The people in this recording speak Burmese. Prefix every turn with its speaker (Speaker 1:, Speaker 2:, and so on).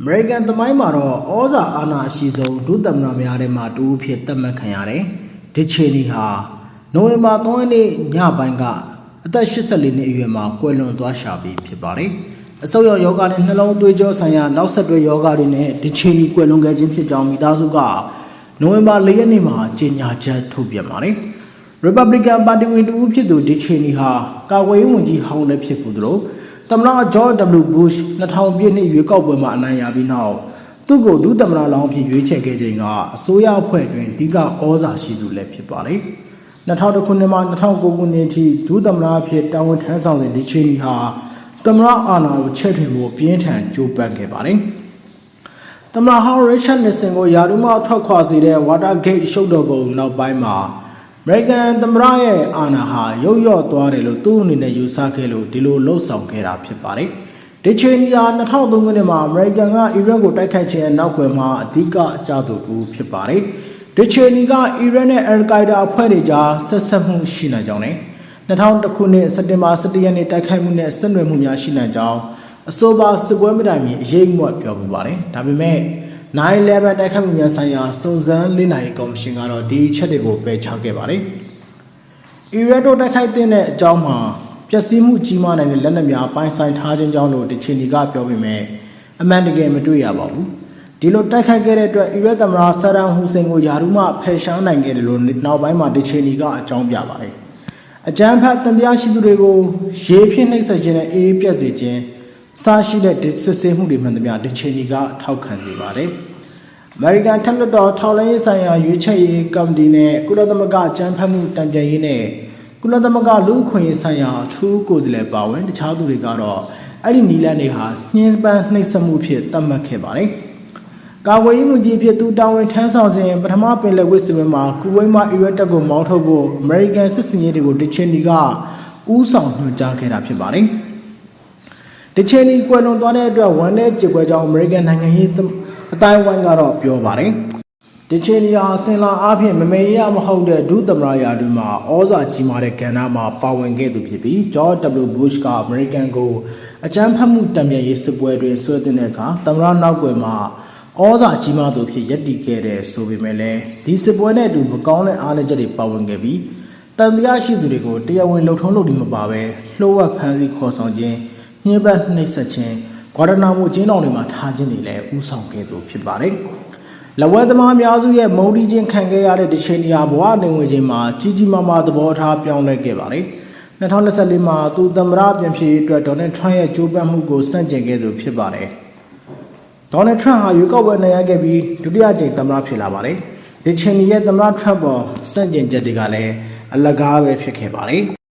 Speaker 1: အမေရိကန်သမိုင်းမှာတော့ဩဇာအာဏာအရှိဆုံးဒုသမ္မတများထဲမှာတူအဖြစ်သတ်မှတ်ခံရတယ်။ဒီချေနီဟာနိုဝင်ဘာ3ရက်နေ့ညပိုင်းကအသက်84နှစ်အရွယ်မှာကွယ်လွန်သွားရှာပြီးဖြစ်ပါတယ်။အဆုတ်ရောယောဂနဲ့နှလုံးသွေးကြောဆိုင်ရာနောက်ဆက်တွဲယောဂတွေနဲ့ဒီချေနီကွယ်လွန်ခဲ့ခြင်းဖြစ်ကြောင်းမိသားစုကနိုဝင်ဘာ4ရက်နေ့မှာကြေညာချက်ထုတ်ပြန်ပါတယ်။ Republican Party ဝင်တူဖြစ်သူဒီချေနီဟာကာကွယ်ရေးဝန်ကြီးဟောင်းလည်းဖြစ်သူတို့ သမ္မတဂျော့ W. Bush 2000ပြည့်နှစ်ရွေးကောက်ပွဲမှာအနိုင်ရပြီးနောက်သူ့ကိုဒုသမ္မတလောင်းအဖြစ်ရွေးချယ်ခဲ့ချိန်ကအစိုးရအဖွဲ့တွင်အဓိကဩဇာရှိသူလည်းဖြစ်ပါတယ်။2000ခုနှစ်မှ2009ခုနှစ်အထိဒုသမ္မတအဖြစ်တာဝန်ထမ်းဆောင်တဲ့ဒီချီနီဟာသမ္မတအာဏာကိုချက်ထွင်ဖို့ပြင်းထန်ကြိုးပမ်းခဲ့ပါတယ်။သမ္မတဟောင်းရစ်ချတ်နစ်ဆန်ကိုယာရုမထောက်ခွာစေတဲ့ Watergate ရှုပ်တော်ပုံနောက်ပိုင်းမှာ အမေရိကန်သမ္မတရဲ့အာဏာဟာရုတ်ရော့သွားတယ်လို့သူ့အနေနဲ့ယူဆခဲ့လို့ဒီလိုလှုပ်ဆောင်ခဲ့တာဖြစ်ပါတယ်။ဒီချိန်ကြီးဟာ2003ခုနှစ်မှာအမေရိကန်ကအီရတ်ကိုတိုက်ခိုက်ခြင်းအနောက်ကွယ်မှာအဓိကအကြသူကူဖြစ်ပါတယ်။ဒီချိန်ကြီးကအီရတ်နဲ့အယ်ကိုင်ဒါအဖွဲ့တွေကြားဆက်ဆက်မှုရှိနိုင်ကြောင်းနဲ့2000ခုနှစ်စက်တင်ဘာ17ရက်နေ့တိုက်ခိုက်မှုနဲ့ဆက်နွယ်မှုများရှိနိုင်ကြောင်းအဆိုပါစစ်ပွဲမတိုင်မီအရေးအမွတ်ပြောပြပါတယ်။ဒါပေမဲ့ 9/11တိုက်ခိုက်မှုများဆိုင်ရာစုံစမ်းလေ့လာရေးကော်မရှင်ကတော့ဒီအချက်တွေကိုပယ်ချခဲ့ပါတယ်။အီရတ်တို့တိုက်ခိုက်တဲ့အကြောင်းမှာပျက်စီးမှုကြီးမားနိုင်တဲ့လက်နက်များပိုင်ဆိုင်ထားခြင်းကြောင့်လို့ဒီချီနီကပြောပေမဲ့အမှန်တကယ်မတွေ့ရပါဘူး။ဒီလိုတိုက်ခိုက်ခဲ့တဲ့အတွက်အီရတ်သမ္မတဆာဒမ်ဟူစိန်ကိုယာရုမှဖယ်ရှားနိုင်ခဲ့တယ်လို့နောက်ပိုင်းမှာဒီချီနီကအကြောင်းပြပါတယ်။အကြမ်းဖက်တန်တရားရှိသူတွေကိုရေဖြင့်နှိပ်စက်ခြင်းနဲ့အေးအေးပြက်စေခြင်းအ စရှိတဲ့ဒီစစ်ဆေးမှုတွေမှန်သမျှဒီချီနီကထောက်ခံစေပါတယ်။အမေရိကန်ထက်လွတ်တော်ထောက်လှမ်းရေးဆိုင်ရာရွေးချယ်ရေးကော်မတီနဲ့ကုလသမဂ္ဂအကြမ်းဖက်မှုတံပြန်ရေးနဲ့ကုလသမဂ္ဂလူ့အခွင့်အရေးဆိုင်ရာအထူးကိုယ်စားလှယ်ပါဝင်တခြားသူတွေကတော့အဲ့ဒီနီလန်တွေဟာနှင်းပန်းနှိပ်စက်မှုဖြစ်သတ်မှတ်ခဲ့ပါတယ်။ကာကွယ်ရေးဝန်ကြီးဖြစ်သူတာဝန်ထမ်းဆောင်စဉ်ပထမပင်လယ်ဝစ်စပယ်မှာကူဝိတ်မှအီရတ်တပ်ကိုမောင်းထုတ်ဖို့အမေရိကန်စစ်စင်ရေးတွေကိုဒီချင်နီကဥဆောင်ညွှန်ကြားခဲ့တာဖြစ်ပါတယ်။ ဒီချင်နီကွယ်လွန်သွားတဲ့အတွက်ဝန်내ကြေကွဲကြောင်းအမေရိကန်နိုင်ငံရေးအတိုင်းဝိုင်းကတော့ပြောပါတယ်။ဒီချင်နီဟာဆင်လာအားဖြင့်မမေရမဟုတ်တဲ့ဒုသမ္မတရာတူမှာဩဇာကြီးမားတဲ့ကဏ္ဍမှာပါဝင်ခဲ့သူဖြစ်ပြီး George W. Bush ကအမေရိကန်ကိုအကြမ်းဖက်မှုတံပြန်ရေးစစ်ပွဲတွင်ဆွဲတင်တဲ့အခါသမ္မတနောက်ွယ်မှာဩဇာကြီးမားသူဖြစ်ရပ်တည်ခဲ့တဲ့ဆိုပေမဲ့လည်းဒီစစ်ပွဲနဲ့အတူမကောင်းတဲ့အားနည်းချက်တွေပါဝင်ခဲ့ပြီးတန်တရားရှိသူတွေကိုတရားဝင်လှုပ်ထုံးလုပ်ပြီးမပါဘဲလှိုးဝှက်ဖမ်းဆီးခေါ်ဆောင်ခြင်း ညှဉ်းပန်းနှိပ်စက်ခြင်းဂွာဒနာမိုကျင်းတော်တွေမှာထားခြင်းတွေလည်းဥဆောင်ခဲ့သူဖြစ်ပါတယ်။လဝဲသမားအများစုရဲ့မုံတီးခြင်းခံခဲ့ရတဲ့ဒီချိန်နေရာဘဝနေဝင်ခြင်းမှာကြီးကြီးမားမားသဘောထားပြောင်းလဲခဲ့ပါတယ်။2024မှာသူသမ္မတပြန်ဖြစ်ရေးအတွက်ဒေါ်နယ်ထရန့်ရဲ့ကြိုးပမ်းမှုကိုစန့်ကျင်ခဲ့သူဖြစ်ပါတယ်။ဒေါ်နယ်ထရန့်ဟာရွေးကောက်ပွဲနိုင်ရခဲ့ပြီးဒုတိယကြိမ်သမ္မတဖြစ်လာပါတယ်။ဒီချိန်ရဲ့သမ္မတထရန့်ပေါ်စန့်ကျင်ချက်တွေကလည်းအလကားပဲဖြစ်ခဲ့ပါတယ်။